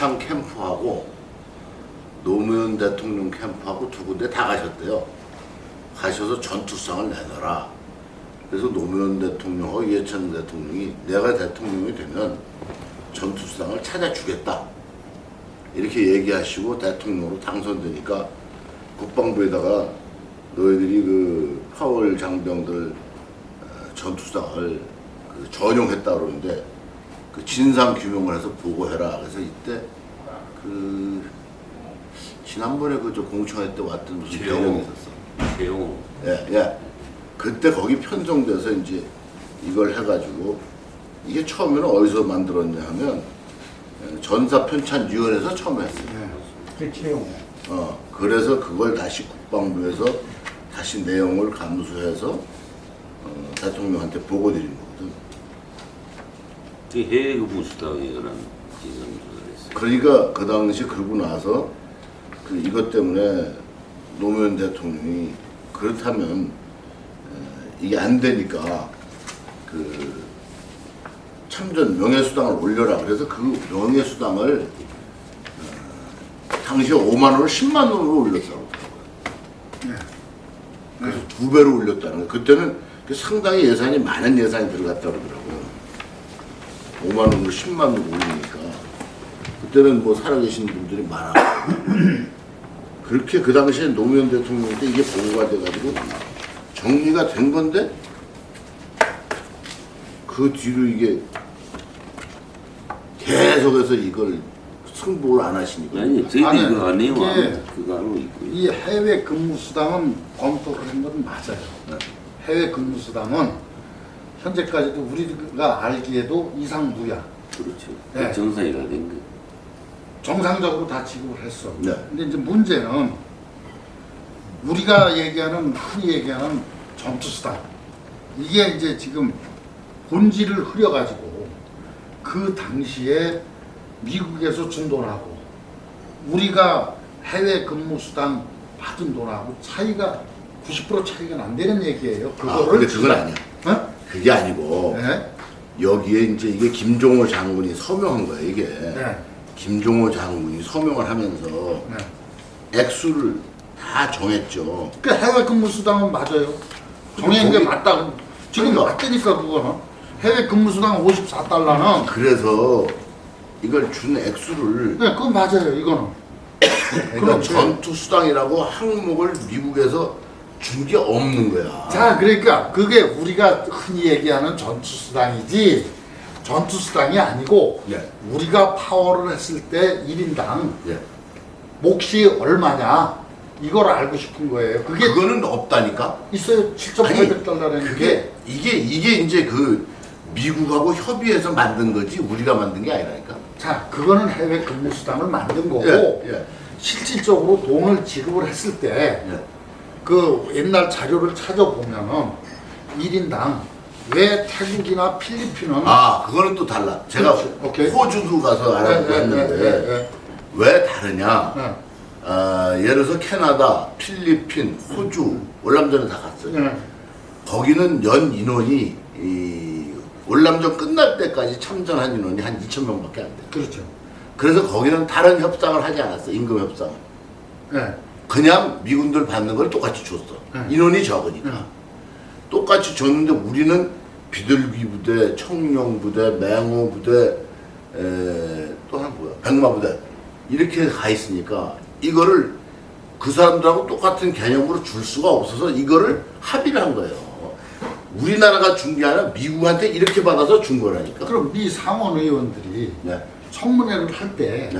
이회창 캠프하고 노무현 대통령 캠프하고 두 군데 다 가셨대요. 가셔서 전투상을 내놔라. 그래서 노무현 대통령하고 이회창 대통령이 내가 대통령이 되면 전투상을 찾아주겠다. 이렇게 얘기하시고 대통령으로 당선되니까 국방부에다가 너희들이 그 파월 장병들 어, 전투상을 그 전용했다 그러는데 그 진상 규명을 해서 보고해라. 그래서 이때 그 지난번에 그저 공청회 때 왔던 무슨 최영호. 대령이 있었어. 최영호 예, 예. 그때 거기 편성돼서 이제 이걸 해가지고 이게 처음에는 어디서 만들었냐 하면 예, 전사 편찬 위원회에서 처음 했어요. 그 채용. 어, 그래서 그걸 다시 국방부에서 다시 내용을 감수해서 어, 대통령한테 보고 드린 거거든. 그 해외 근무 수당에 관한 진상 조사를 했어요. 그러니까 그 당시 그러고 나서 그 이것 때문에 노무현 대통령이 그렇다면 에, 이게 안 되니까 그 참전 명예수당을 올려라 그래서 그 명예수당을 어, 당시에 5만 원을 10만 원으로 올렸다고 그러더라고요. 그래서 두 배로 올렸다는 거예요. 그때는 그 상당히 예산이 많은 예산이 들어갔다 그러더라고요. 5만 원으로 10만 원으로 올리니까 그때는 뭐 살아계신 분들이 많아. 그렇게 그 당시에 노무현 대통령 때 이게 보고가 돼가지고 정리가 된 건데 그 뒤로 이게 계속해서 이걸 승복을 안 하시니까 아니 저희들이 아니, 그거 안 해요. 이게- 그거 알고 있고. 이 해외 근무 수당은 검토를 한 건 맞아요. 네. 해외 근무 수당은 현재까지도 우리가 알기에도 이상 무야. 그렇죠. 네. 그 정상이 다된 거. 정상적으로 다 지급을 했어. 네. 근데 이제 문제는 우리가 얘기하는 흔히 얘기하는 전투수당 이게 이제 지금 본질을 흐려가지고 그 당시에 미국에서 준 돈하고 우리가 해외 근무 수당 받은 돈하고 차이가 90% 차이가 난다는 얘기예요. 아, 근데 그건 아니야. 어? 그게 아니고 네? 여기에 이제 이게 김종호 장군이 서명한 거야 이게 네. 김종호 장군이 서명을 하면서 네. 액수를 다 정했죠. 그 해외 근무 수당은 맞아요. 정해진 게 거기- 맞다. 지금 그러니까. 맞다니까 그거는 해외 근무 수당 54달러는 그래서 이걸 준 액수를 네, 그건 맞아요. 이거는. 그러니까 그럼 전투 수당이라고 항목을 미국에서 준 게 없는 거야. 자, 그러니까 그게 우리가 흔히 얘기하는 전투 수당이지 전투 수당이 아니고 예. 우리가 파워를 했을 때 1인당 예. 몫이 얼마냐 이걸 알고 싶은 거예요. 그게 그거는 없다니까. 있어요. 7,800달러라는 게. 그게 이게 이게 이제 그 미국하고 협의해서 만든 거지 우리가 만든 게 아니라니까. 자, 그거는 해외 근무 수당을 만든 거고 예, 예. 실질적으로 돈을 지급을 했을 때 예. 그 옛날 자료를 찾아보면은 1인당 왜 태국이나 필리핀은 아 그거는 또 달라. 제가 그렇지. 오케이. 호주도 가서 알아보고 네, 네, 했는데 네, 네, 왜 다르냐? 네. 아, 예를 들어서 캐나다, 필리핀, 호주, 월남전에 다 갔어요. 네. 거기는 연 인원이 이 월남전 끝날 때까지 참전한 인원이 한 2천 명밖에 안 돼요. 그렇죠. 그래서 거기는 다른 협상을 하지 않았어. 임금 협상. 네. 그냥 미군들 받는 걸 똑같이 줬어. 네. 인원이 적으니까. 네. 똑같이 줬는데 우리는 비둘기 부대, 청룡 부대, 맹호 부대, 또 하나 뭐야? 백마 부대 이렇게 가 있으니까 이거를 그 사람들하고 똑같은 개념으로 줄 수가 없어서 이거를 합의를 한 거예요. 우리나라가 준 게 아니라 미국한테 이렇게 받아서 준 거라니까. 그럼 미 상원 의원들이 네. 청문회를 할 때왜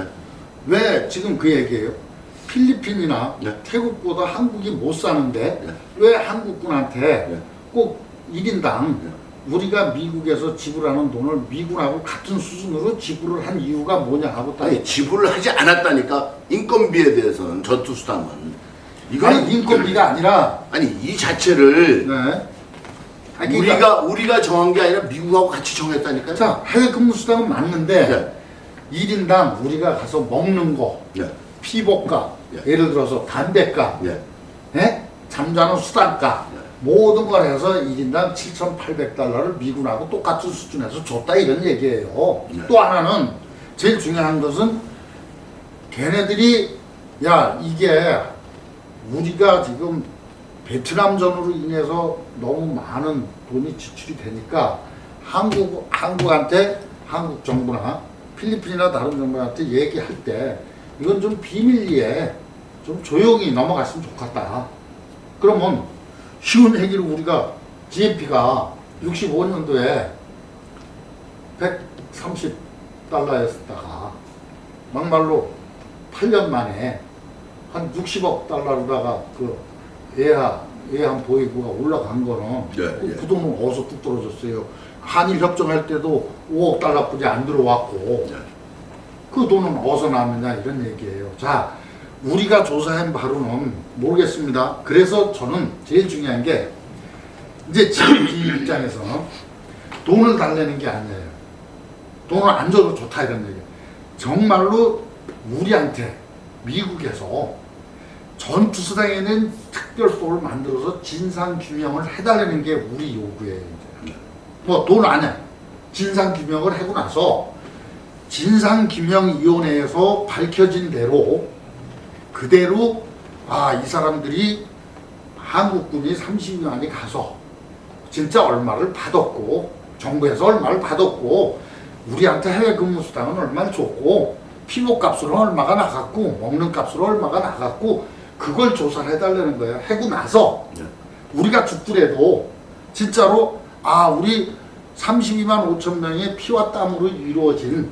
네. 지금 그 얘기예요? 필리핀이나 네. 태국보다 한국이 못 사는데 네. 왜 한국군한테 네. 꼭 1인당 네. 우리가 미국에서 지불하는 돈을 미군하고 같은 수준으로 지불을 한 이유가 뭐냐 하고 딱 아니 지불을 하지 않았다니까 인건비에 대해서는 전투 수당은 이거는 아니 인건비가 아니라 아니 이 자체를 네. 아니, 그러니까 우리가 우리가 정한 게 아니라 미국하고 같이 정했다니까요. 자 해외 근무 수당은 맞는데 네. 1인당 우리가 가서 먹는 거 네. 피복가 예. 예를 들어서 담배가 예. 예? 잠자는 수단가 모든 걸 해서 1인당 7,800달러를 미군하고 똑같은 수준에서 줬다 이런 얘기예요. 네. 또 하나는 제일 중요한 것은 걔네들이 야 이게 우리가 지금 베트남전으로 인해서 너무 많은 돈이 지출이 되니까 한국 한국한테 한국 정부나 필리핀이나 다른 정부한테 얘기할 때 이건 좀 비밀리에 좀 조용히 넘어갔으면 좋겠다. 그러면 쉬운 얘기를 우리가 GNP가 65년도에 130달러였다가 막말로 8년 만에 한 60억 달러로다가 그 예하 예한 보이고가 올라간 거는 네, 그, 예. 그 돈은 어디서 뚝 떨어졌어요. 한일 협정할 때도 5억 달러뿐이 안 들어왔고 네. 그 돈은 어디서 나느냐 이런 얘기예요. 자, 우리가 조사한 바로는 모르겠습니다. 그래서 저는 제일 중요한 게 이제 지금 이 입장에서는 돈을 달래는 게 아니에요. 돈을 안 줘도 좋다 이런 얘기. 정말로 우리한테 미국에서 전투수당에는 특별법을 만들어서 진상 규명을 해달라는 게 우리 요구예요. 이제. 뭐돈 아니야. 진상 규명을 하고 나서 진상규명위원회에서 밝혀진 대로 그대로 아 이 사람들이 한국군이 30년이 가서 진짜 얼마를 받았고 정부에서 얼마를 받았고 우리한테 해외 근무 수당은 얼마를 줬고 피부값으로 얼마가 나갔고 먹는 값으로 얼마가 나갔고 그걸 조사를 해달라는 거예요. 하고 나서 네. 우리가 죽더라도 진짜로 아 우리 32만 5천 명의 피와 땀으로 이루어진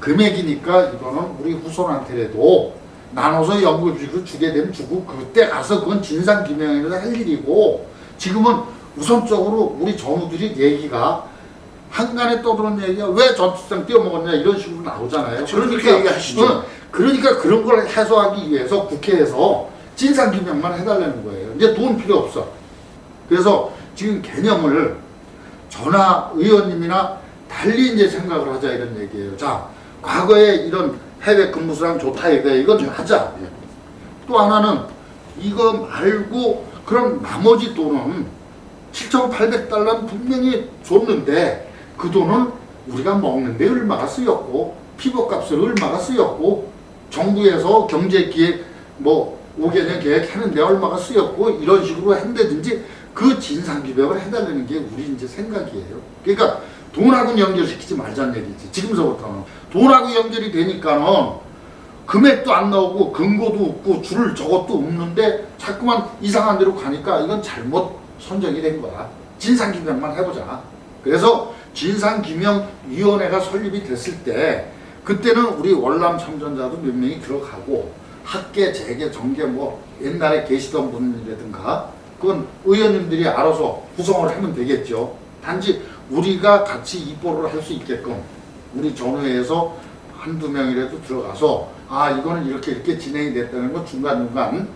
금액이니까 이거는 우리 후손한테라도 나눠서 연구비로 주게 되면 주고 그때 가서 그건 진상규명이라도 할 일이고 지금은 우선적으로 우리 전우들이 얘기가 한간에 떠드는 얘기가 왜 전투장 띄어먹었냐 이런 식으로 나오잖아요. 그렇게 얘기하시죠. 어, 그러니까 그런 걸 해소하기 위해서 국회에서 진상규명만 해달라는 거예요. 이제 돈 필요 없어. 그래서 지금 개념을 전화 의원님이나 달리 이제 생각을 하자 이런 얘기예요. 자, 과거에 이런 해외 근무수당 좋다 이거 이건 좀 하자. 예. 또 하나는 이거 말고 그럼 나머지 돈은 7,800달러는 분명히 줬는데 그 돈은 우리가 먹는데 얼마가 쓰였고 피부값을 얼마가 쓰였고 정부에서 경제기획 뭐 5개년 계획하는데 얼마가 쓰였고 이런 식으로 한다든지 그 진상규명을 해달라는 게 우리 이제 생각이에요. 그러니까 돈하고 연결시키지 말자는 얘기지. 지금서부터는 돈하고 연결이 되니까는 금액도 안 나오고 근거도 없고 줄 저것도 없는데 자꾸만 이상한 데로 가니까 이건 잘못 선정이 된 거야. 진상규명만 해보자. 그래서 진상규명위원회가 설립이 됐을 때 그때는 우리 월남 참전자도 몇 명이 들어가고 학계, 재계, 정계 뭐 옛날에 계시던 분이라든가 그건 의원님들이 알아서 구성을 하면 되겠죠. 단지 우리가 같이 입보를 할 수 있게끔 우리 전후회에서 한두 명이라도 들어가서 아 이거는 이렇게 이렇게 진행이 됐다는 거 중간중간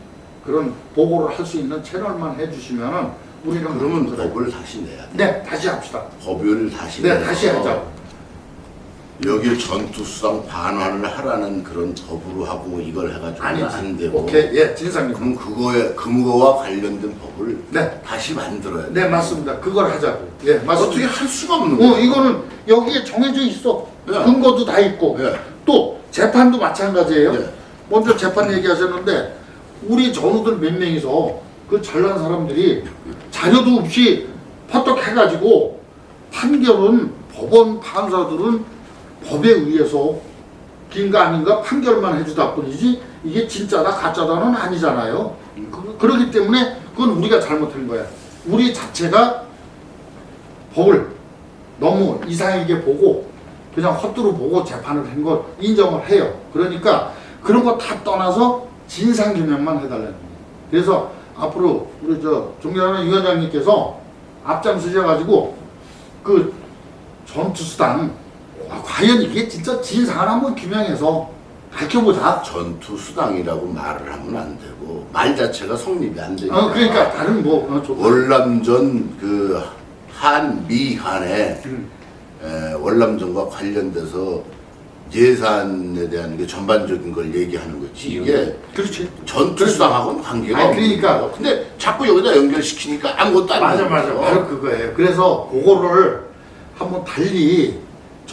그런 보고를 할 수 있는 채널만 해주시면은 우리는 그러면. 법을 다시 내야 돼. 네 다시 합시다. 법을 다시 네 내서 다시 하자. 여기 전투수당 반환을 하라는 그런 법으로 하고 이걸 해가지고 안 아니지. 되고 오케이 예 진상님. 그럼 그거에 금거와 관련된 법을 네. 다시 만들어야 돼. 네 맞습니다. 그걸 하자고. 예 맞습니다. 어떻게 할 수가 없는 거야. 어 이거는 여기에 정해져 있어. 예. 근거도 다 있고 예. 또 재판도 마찬가지예요. 예. 먼저 재판 얘기하셨는데 우리 전우들 몇 명이서 그 잘난 사람들이 자료도 없이 퍼뜩 해가지고 판결은 법원 판사들은 법에 의해서 긴가 아닌가 판결만 해주다 뿐이지 이게 진짜다 가짜다는 아니잖아요. 그, 그렇기 때문에 그건 우리가 잘못한 거야. 우리 자체가 법을 너무 이상하게 보고 그냥 헛두루 보고 재판을 한 걸 인정을 해요. 그러니까 그런 거 다 떠나서 진상 규명만 해달라는 거예요. 그래서 앞으로 우리 저 존경하는 위원장님께서 앞장서셔가지고 그 전투수당 아, 과연 이게 진짜 진상을 한번 규명해서 밝혀보자. 전투 수당이라고 말을 하면 안 되고 말 자체가 성립이 안 되니까. 어, 그러니까 다른 뭐 어, 좋다. 월남전 그 한미 간에 음. 에, 월남전과 관련돼서 예산에 대한 게 전반적인 걸 얘기하는 거지 이게 그렇지. 전투 수당하고는 관계가 아니, 없는 그러니까. 거예요. 근데 자꾸 여기다 연결시키니까 아무것도 안 맞아 되는 맞아 거예요. 바로 그거예요. 그래서 그거를 한번 달리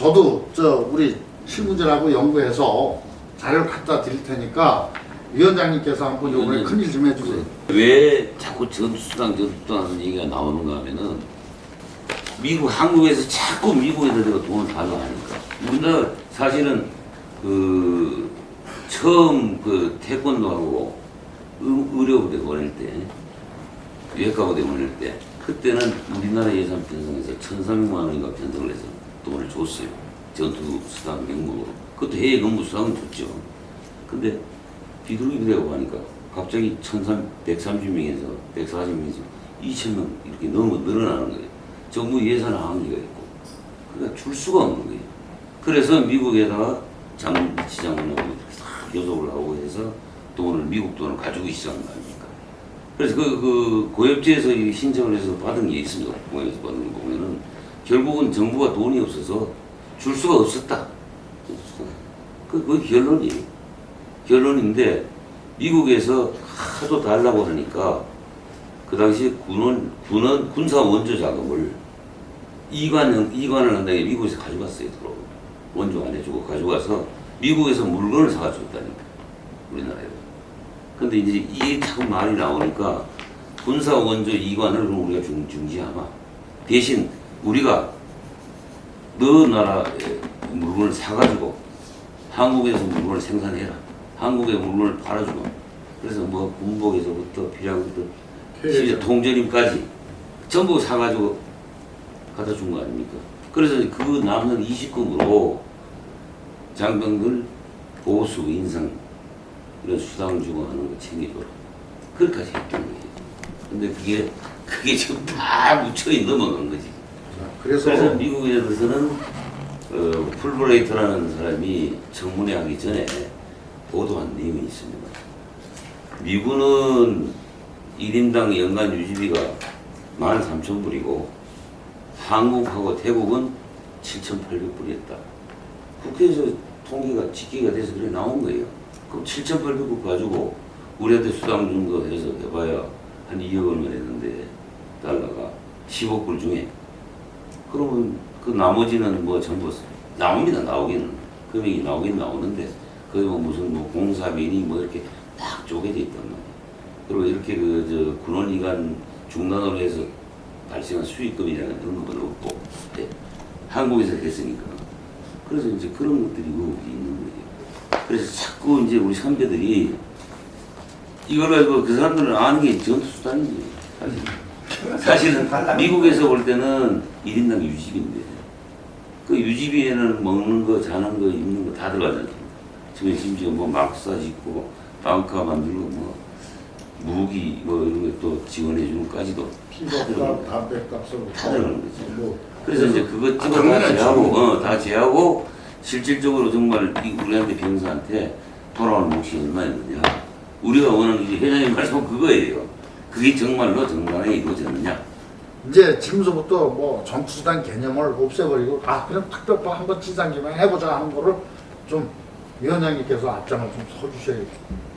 저도 저 우리 실무진하고 연구해서 자료를 갖다 드릴 테니까 위원장님께서 한번 요번에 음. 큰일 좀 해주세요. 왜 자꾸 전투수당 전투수당 하는 얘기가 나오는가 하면은 미국 한국에서 자꾸 미국에다 내가 돈을 달라 하니까 우리나라 사실은 그 처음 그 태권도하고 의- 의료부대 보낼 때 외과부대 보낼 때 그때는 우리나라 예산 편성에서 1,300만 원인가 편성을 해서 돈을 줬어요 전투수당 명목으로 그것도 해외 근무수당은 줬죠 근데 비둘기 부대가 하니까 갑자기 1,130명에서 140명에서 2,000명 이렇게 너무 늘어나는 거예요. 정부 예산 한계가 있고 그러니까 줄 수가 없는 거예요. 그래서 미국에다가 장, 지장군하고 싹 교섭을 하고 해서 돈을 미국 돈을 가지고 시작한 거 아닙니까? 그래서 그, 그 고엽지에서 이 신청을 해서 받은 게 있습니다. 공에서 받은 거 보면은 결국은 정부가 돈이 없어서 줄 수가 없었다. 그, 그 결론이에요. 결론인데 미국에서 하도 달라고 하니까 그 당시 군원 군원 군사 원조 자금을 이관 이관을 한다게 미국에서 가져갔어요. 들어 원조 안 해주고 가져가서 미국에서 물건을 사가지고다니까 우리나라에. 근데 이제 이게 자꾸 말이 나오니까 군사 원조 이관을 우리가 중, 중지하마 대신 우리가 너 나라에 물건을 사가지고 한국에서 물건을 생산해라. 한국의 물건을 팔아주고. 그래서 뭐 군복에서부터 필요하부터 해외에서. 통조림까지 전부 사가지고 갖다 준 거 아닙니까? 그래서 그 남는 20금으로 장병들 보수, 인상 이런 수당을 주고 하는 거 챙겨줘라. 그렇게까지 했던 거예요. 근데 그게 그게 지금 다 묻혀이 넘어간 거지. 자, 그래서 그래서 미국에 대해서는 어, 풀브레이터라는 사람이 청문회 하기 전에 보도한 내용이 있습니다. 미군은 1인당 연간 유지비가 13,000불이고 한국하고 태국은 7,800불이었다. 국회에서 통계가 집계가 돼서 그래 나온 거예요. 그럼 7,800불 가지고 우리한테 수당 준거 해서 해봐야 한 2억 얼마 됐는데 달러가 15불 중에 그러면 그 나머지는 뭐 전부 나옵니다 나오기는 금액이 나오긴 나오는데 거기 뭐 무슨 뭐 공사비니 뭐 이렇게 딱 쪼개져 있단 말이에요. 그리고 이렇게 그저 군원이관 중단으로 해서 발생한 수익금이라는 그런 건 없고 예. 한국에서 했으니까 그래서 이제 그런 것들이 있는 거예요. 그래서 자꾸 이제 우리 선배들이 이걸 가지고 그 사람들은 아는 게 전투 수단이지 사실. 사실은 미국에서 볼 때는 1인당 유지비인데 그 유지비에는 먹는 거, 자는 거, 입는 거 다 들어가잖아요. 지금 심지어 뭐 막사 짓고 방카 만들고 뭐 무기 뭐 이런 거또 지원해 주는 까지도 피부값, 담배값으로 다 들어가는 거지. 뭐 그래서 이제 그것 아, 찍어 다 당연하지. 제하고 어, 다 제하고 실질적으로 정말 이 우리한테 병사한테 돌아오는 몫이 얼마였느냐 우리가 원하는 게 회장님 말씀 그거예요. 그게 정말로 정당하게 이루어졌느냐 이제 지금서부터 뭐 전투수단 개념을 없애버리고 아 그럼 특별법 한번 진상규명 해보자 하는 거를 좀 위원장님께서 앞장을 좀 서주셔야겠죠.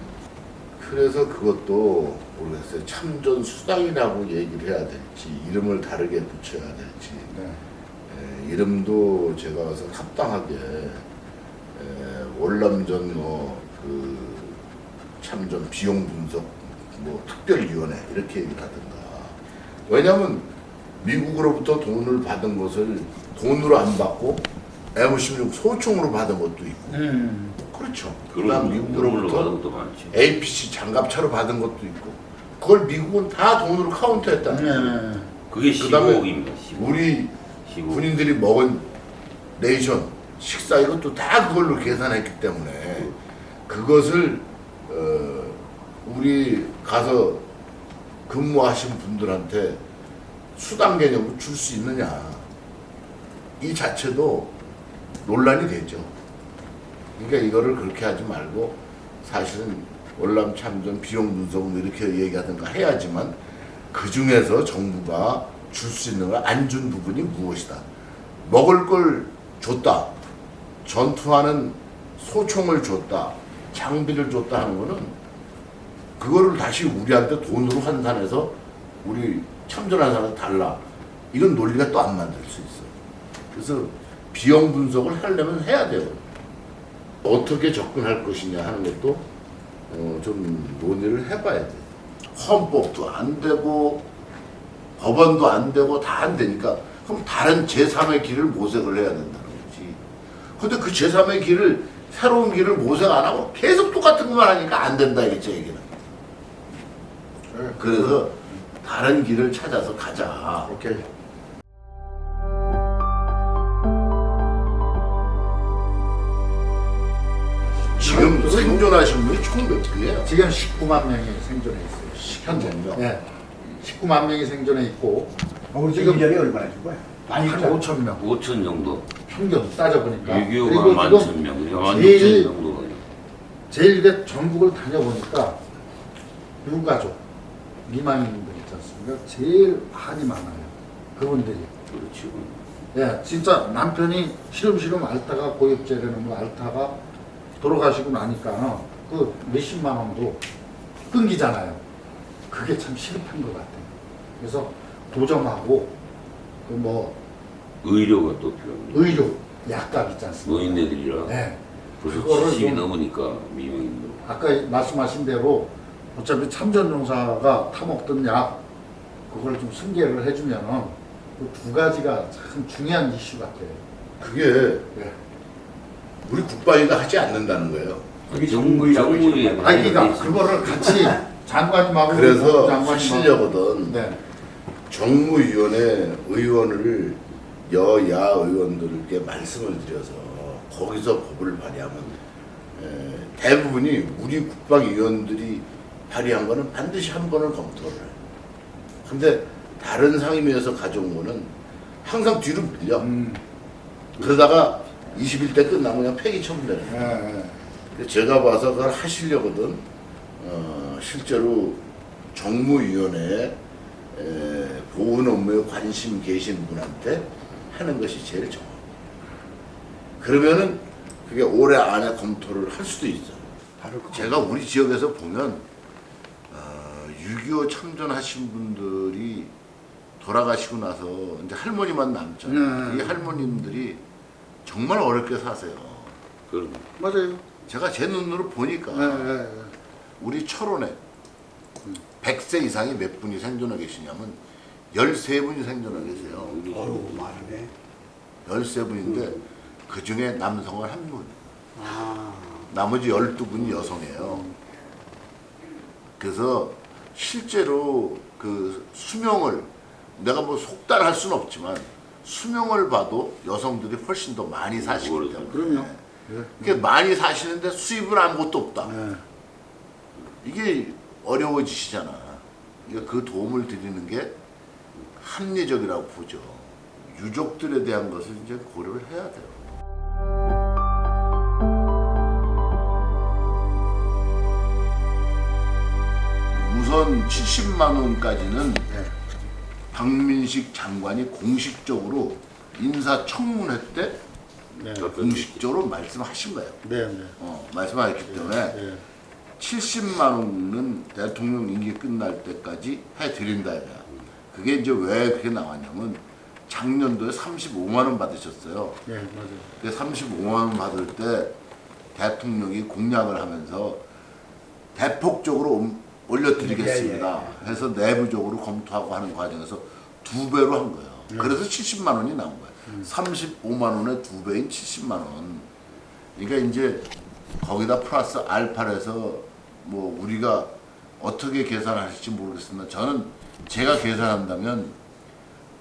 그래서 그것도 모르겠어요. 참전 수당이라고 얘기를 해야 될지 이름을 다르게 붙여야 될지 네. 에, 이름도 제가 봐서 합당하게 에, 월남전 뭐 그 참전 비용 분석 뭐 특별위원회 이렇게 얘기를 하든가 왜냐하면 미국으로부터 돈을 받은 것을 돈으로 안 받고 M16 소총으로 받은 것도 있고 음. 그렇죠. 그다음 미국으로부터 받은 것도 많죠. APC 장갑차로 받은 것도 있고 그걸 미국은 다 돈으로 카운트했다는 거예요. 네. 그게 그다음에 15억입니다. 15억. 우리 15억. 군인들이 먹은 레이션 식사 이것도 다 그걸로 계산했기 때문에 그것을 어, 우리 가서 근무하신 분들한테 수당 개념으로 줄 수 있느냐 이 자체도 논란이 되죠. 그러니까 이거를 그렇게 하지 말고 사실은 월남 참전 비용 분석 뭐 이렇게 얘기하든가 해야지만 그 중에서 정부가 줄 수 있는 걸 안 준 부분이 무엇이다. 먹을 걸 줬다. 전투하는 소총을 줬다, 장비를 줬다 하는 거는 그거를 다시 우리한테 돈으로 환산해서 우리 참전한 사람 달라. 이건 논리가 또 안 만들 수 있어. 그래서 비용 분석을 하려면 해야 돼요. 어떻게 접근할 것이냐 하는 것도 어, 좀 논의를 해봐야 돼. 헌법도 안 되고 법원도 안 되고 다 안 되니까 그럼 다른 제3의 길을 모색을 해야 된다는 거지. 근데 그 제3의 길을 새로운 길을 모색 안 하고 계속 똑같은 것만 하니까 안 된다 이겠죠 얘기는. 그래서 다른 길을 찾아서 가자. 오케이. 지금 생존하신 분이 총 몇 분이에요? 지금 19만 명이 생존해 있어요. 현재. 명. 네. 19만 명이 생존해 있고 아, 우리 지금- 지금 전에 얼마나 준 거야? 많이 한 줬잖아. 5천 명 5천 정도. 평균 따져보니까 6.25가 만 천 명, 만 6천 제일 정도거든요. 제일 이게 전국을 다녀보니까 유가족 미망인들 있지 않습니까? 제일 많이 많아요. 그분들이. 그렇죠. 예, 진짜 남편이 시름시름 앓다가 고육제라는 거 앓다가 돌아가시고 나니까 그 몇십만 원도 끊기잖아요. 그게 참 실패한 것 같아요. 그래서 도정하고 그 뭐 의료가 또 필요합니다. 의료 약값 있지 않습니까? 노인네들이라 네. 벌써 그거를 70이 좀- 넘으니까 미명인도. 아까 말씀하신 대로 어차피 참전용사가 타먹던 약 그걸 좀 승계를 해주면은 그두 가지가 참 중요한 이슈 같아요. 그게 예. 우리 국방위가 하지 않는다는 거예요. 그게 정- 정부이라고 정부에 있어요. 아니 그러니까 그거를 같이 장관님하고 그래서 하시려거든 네. 정무위원회 의원을 여야 의원들에게 말씀을 드려서 거기서 법을 발의하면 에, 대부분이 우리 국방위원들이 발의한 거는 반드시 한 번은 검토를 해요. 근데 다른 상임위에서 가져온 거는 항상 뒤로 밀려. 음, 그러다가 21대 끝나고 그냥 폐기 처분되는 예, 거예요. 예. 그래서 제가 봐서 그걸 하시려거든 어, 실제로 정무위원회에 에, 보훈 업무에 관심 계신 분한테 하는 것이 제일 정확해요. 그러면은 그게 올해 안에 검토를 할 수도 있어. 바로 그 제가 우리 지역에서 보면 어, 6.25 참전하신 분들이 돌아가시고 나서 이제 할머니만 남잖아요. 네. 이 할머님들이 정말 어렵게 사세요. 그럼 맞아요. 제가 제 눈으로 보니까 예, 예, 예. 우리 철원에 100세 이상이 몇 분이 생존하 계시냐면 13분이 생존하 계세요. 어우 많네. 13분인데 그 중에 남성은 한 분. 아, 나머지 12분이 여성이에요. 그래서 실제로 그 수명을 내가 뭐 속단할 수는 없지만 수명을 봐도 여성들이 훨씬 더 많이 사시기 때문에 그럼요. 예. 이게 많이 사시는데 수입은 아무것도 없다. 예. 이게 어려워지시잖아. 그러니까 그 도움을 드리는 게 합리적이라고 보죠. 유족들에 대한 것을 이제 고려를 해야 돼요. 우선 70만 원까지는 네. 박민식 장관이 공식적으로 인사청문회 때 네. 공식적으로 말씀하신 거예요. 네, 네. 어, 말씀하셨기 때문에 예. 70만 원은 대통령 임기 끝날 때까지 해드린다. 이거야. 그게 이제 왜 그게 나왔냐면 작년도에 35만 원 받으셨어요. 네, 맞아요. 그 35만 원 받을 때 대통령이 공약을 하면서 대폭적으로 옴- 올려드리겠습니다. 해서 내부적으로 검토하고 하는 과정에서 두 배로 한 거예요. 그래서 70만 원이 나온 거예요. 35만 원의 두 배인 70만 원. 그러니까 이제 거기다 플러스 알파해서 뭐 우리가 어떻게 계산하실지 모르겠습니다. 저는 제가 계산한다면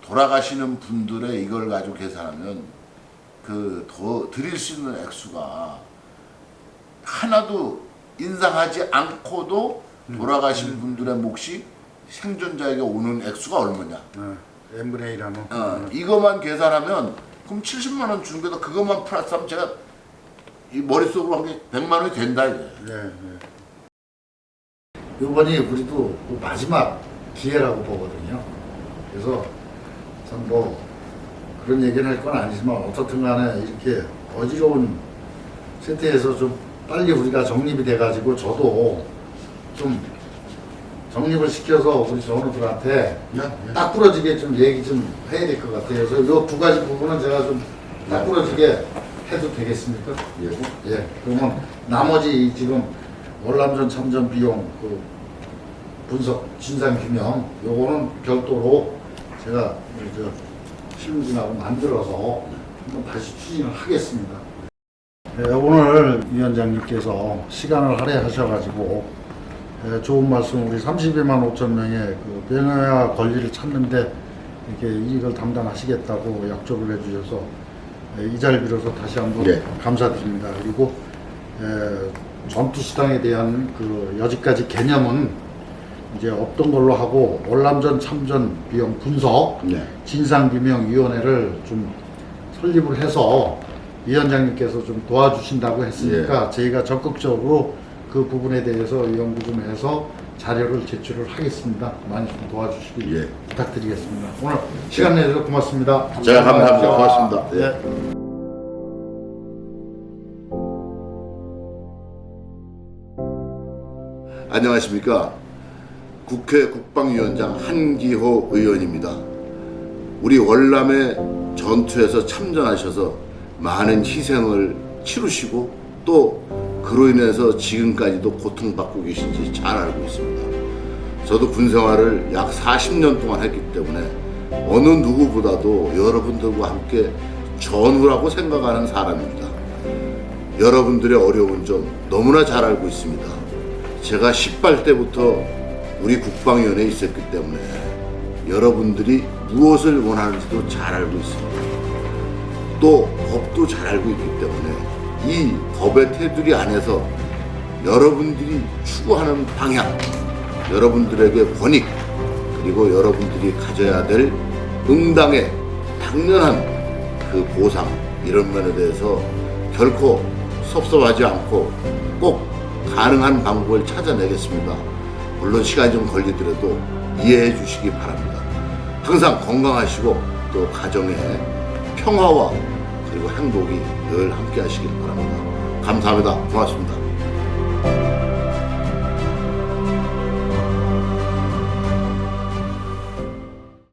돌아가시는 분들의 이걸 가지고 계산하면 그 더 드릴 수 있는 액수가 하나도 인상하지 않고도 돌아가신 분들의 몫이 생존자에게 오는 액수가 얼마냐? 어, 1 하면. 어, 이것만 계산하면 그럼 70만 원 주는 게다 그것만 플러스하면 제가 이 머릿속으로 한 게 100만 원이 된다 이거예요. 네, 네. 이번이 우리도 그 마지막 기회라고 보거든요. 그래서 참 뭐 그런 얘기는 할건 아니지만 어떻든 간에 이렇게 어지러운 세태에서 좀 빨리 우리가 정립이 돼가지고 저도 좀 정립을 시켜서 우리 전우들한테 딱 부러지게 좀 얘기 좀 해야 될 것 같아요. 그래서 이두 가지 부분은 제가 좀 딱 부러지게 해도 되겠습니까? 예. 예. 그러면 나머지 지금 월남전 참전 비용 그 분석 진상 규명 요거는 별도로 제가 저 실무진하고 만들어서 한번 다시 추진을 하겠습니다. 네, 오늘 위원장님께서 시간을 할애하셔가지고 예, 좋은 말씀 우리 32만 5천 명의 그 병역과 권리를 찾는데 이렇게 이익을 담당하시겠다고 약속을 해주셔서 예, 이 자리를 빌어서 다시 한번 네. 감사드립니다. 그리고 예, 전투 수당에 대한 그 여지까지 개념은 이제 없던 걸로 하고 월남전 참전 비용 분석 네. 진상 규명 위원회를 좀 설립을 해서 위원장님께서 좀 도와주신다고 했으니까 저희가 적극적으로 그 부분에 대해서 연구 좀 해서 자료를 제출을 하겠습니다. 많이 좀 도와주시기 예. 부탁드리겠습니다. 오늘 시간 내주셔서 고맙습니다. 제가 감사합니다. 고맙습니다. 예. 예. 안녕하십니까. 국회 국방위원장 한기호 의원입니다. 우리 월남의 전투에서 참전하셔서 많은 희생을 치르시고 또 그로 인해서 지금까지도 고통받고 계신지 잘 알고 있습니다. 저도 군 생활을 약 40년 동안 했기 때문에 어느 누구보다도 여러분들과 함께 전우라고 생각하는 사람입니다. 여러분들의 어려운 점 너무나 잘 알고 있습니다. 제가 10발 때부터 우리 국방위원회에 있었기 때문에 여러분들이 무엇을 원하는지도 잘 알고 있습니다. 또 법도 잘 알고 있기 때문에 이 법의 테두리 안에서 여러분들이 추구하는 방향, 여러분들에게 권익, 그리고 여러분들이 가져야 될 응당의 당연한 그 보상 이런 면에 대해서 결코 섭섭하지 않고 꼭 가능한 방법을 찾아내겠습니다. 물론 시간이 좀 걸리더라도 이해해 주시기 바랍니다. 항상 건강하시고 또 가정의 평화와 그리고 행복이 늘 함께 하시길 바랍니다. 감사합니다. 고맙습니다.